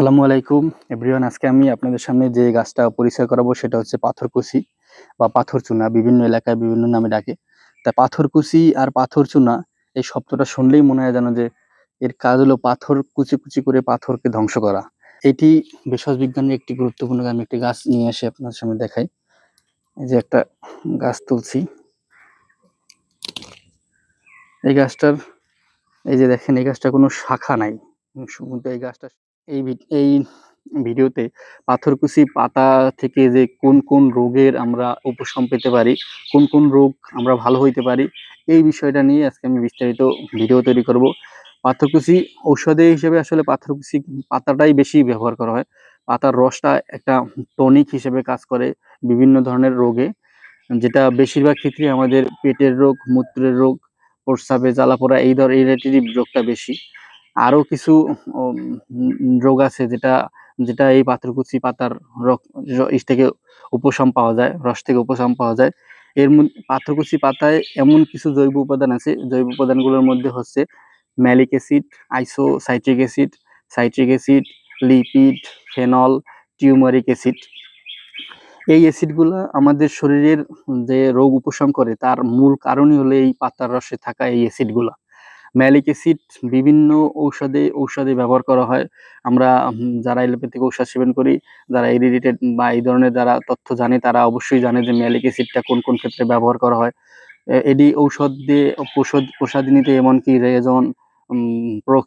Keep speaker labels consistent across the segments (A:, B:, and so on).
A: আসসালামু আলাইকুম। এভরিওয়ান, আজকে আমি আপনাদের সামনে যে গাছটা পরিচয় করাবো সেটা হচ্ছে পাথরকুচি বা পাথর চুনা বিভিন্ন এলাকায় বিভিন্ন নামে ডাকে। তা পাথরকুচি আর পাথর চুনা এই শব্দটা শুনলেই মনে হয় যেন যে এর কাজ হলো পাথর কুচি কুচি করে পাথরকে ধ্বংস করা। এটি ভেষজ বিজ্ঞানের একটি গুরুত্বপূর্ণ আমি একটি গাছ নিয়ে এসে আপনার সামনে দেখাই। এই যে একটা গাছ তুলছি। এই গাছটার, এই যে দেখেন, এই গাছটা কোনো শাখা নাই। শুধু এই গাছটা এই এই ভিডিওতে পাথরকুচি পাতা থেকে যে কোন কোন রোগের আমরা উপশম পেতে পারি, কোন কোন রোগ আমরা ভালো হইতে পারি, এই বিষয়টা নিয়ে আজকে আমি বিস্তারিত ভিডিও তৈরি করব। পাথরকুচি ঔষধে হিসেবে আসলে পাথরকুচি পাতাটাই বেশি ব্যবহার করা হয়। পাতার রসটা একটা টনিক হিসেবে কাজ করে বিভিন্ন ধরনের রোগে, যেটা বেশিরভাগ ক্ষেত্রে আমাদের পেটের রোগ, মূত্রের রোগ, প্রস্রাবে, জ্বালাপোড়া, এই ধর, এই রোগটা বেশি। আরও কিছু রোগ আছে যেটা যেটা এই পাথরকুচি পাতার রস থেকে উপশম পাওয়া যায়, রস থেকে উপশম পাওয়া যায়। এর মধ্যে পাথরকুচি পাতায় এমন কিছু জৈব উপাদান আছে, জৈব উপাদানগুলোর মধ্যে হচ্ছে malic acid iso citric acid citric acid, lipid, phenol, টিউমারিক acid. এই অ্যাসিডগুলো আমাদের শরীরের যে রোগ উপশম করে, তার মূল কারণই হলো এই পাতার রসে থাকা এই অ্যাসিডগুলো। ম্যালিক অ্যাসিড বিভিন্ন ঔষধে ঔষধে ব্যবহার করা হয়। আমরা যারা এলোপ্যাথিক ঔষধ সেবন করি, যারা এই রিলেটেড বা এই ধরনের যারা তথ্য জানে, তারা অবশ্যই জানে যে ম্যালিক অ্যাসিডটা কোন কোন ক্ষেত্রে ব্যবহার করা হয়। এডি ঔষধ দিয়ে প্রসাদ প্রসাদিনীতে এমনকি রেজন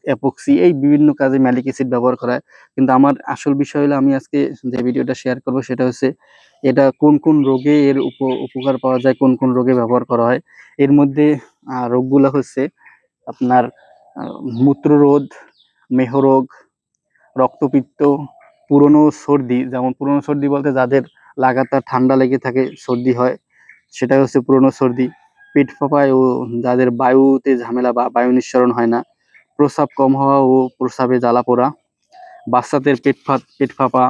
A: অ্যাপক্সি, এই বিভিন্ন কাজে ম্যালিক অ্যাসিড ব্যবহার করা হয়। কিন্তু আমার আসল বিষয় হলো, আমি আজকে যে ভিডিওটা শেয়ার করব, সেটা হচ্ছে, এটা কোন কোন রোগে এর উপ- উপকার পাওয়া যায়, কোন কোন রোগে ব্যবহার করা হয়। এর মধ্যে রোগগুলো হচ্ছে আপনার মূত্ররোধ, মেহরোগ, রক্তপিত্ত, পুরনো সর্দি, যেমন পুরনো সর্দি বলতে যাদের লাগাতার ঠান্ডা লেগে থাকে, সর্দি হয় সেটা হচ্ছে পুরনো সর্দি। পেট ফাঁপায় ও যাদের বায়ুতে ঝামেলা বা বায়ু নিঃসরণ হয় না, প্রস্রাব কম হওয়া ও প্রস্রাবে জ্বালা পোড়া, বাচ্চাদের পেট ফা পেট ফাঁপা,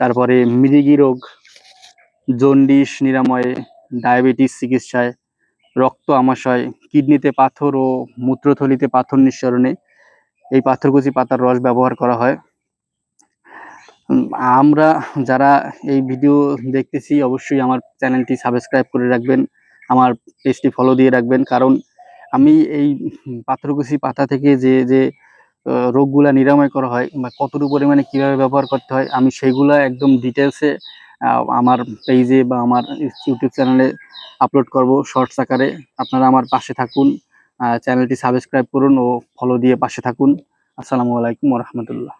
A: তারপরে মৃগী রোগ, জন্ডিস নিরাময়ে, ডায়াবেটিস চিকিৎসায় রক্ত আমাশয়, কিডনিতে পাথর ও মূত্রথলিতে পাথর নিঃসরণে এই পাথরকুচি পাতার রস ব্যবহার করা হয়। আমরা যারা এই ভিডিও দেখতেছি, অবশ্যই আমার চ্যানেলটি সাবস্ক্রাইব করে রাখবেন, আমার পেজটি ফলো দিয়ে রাখবেন। কারণ আমি এই পাথরকুচি পাতা থেকে যে যে রোগগুলা নিরাময় করা হয় বা কতটুকু পরিমাণে কীভাবে ব্যবহার করতে হয়, আমি সেগুলা একদম ডিটেলসে আমার পেজে বা আমার ইউটিউব চ্যানেলে আপলোড করব শর্টস আকারে। আপনারা আমার পাশে থাকুন চ্যানেলটি সাবস্ক্রাইব করুন ও ফলো দিয়ে পাশে থাকুন। আসসালামু আলাইকুম রহমতুল্লাহ।